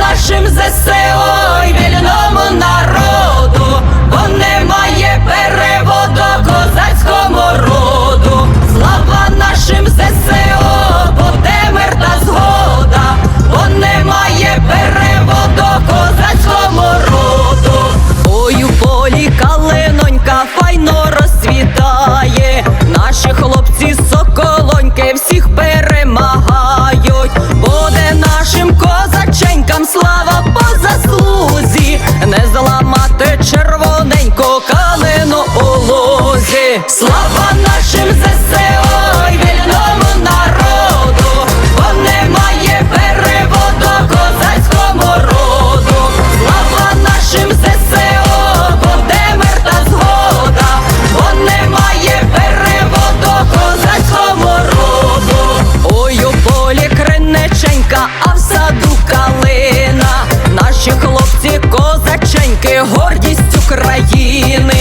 нашим ЗСО Слава нашим ЗСО й вільному народу, бо немає переводу козацькому роду. Слава нашим ЗСО, бо де мир та згода, бо немає переводу козацькому роду. Ой, у полі криниченька, а в саду калина. Наші хлопці козаченьки, гордість України.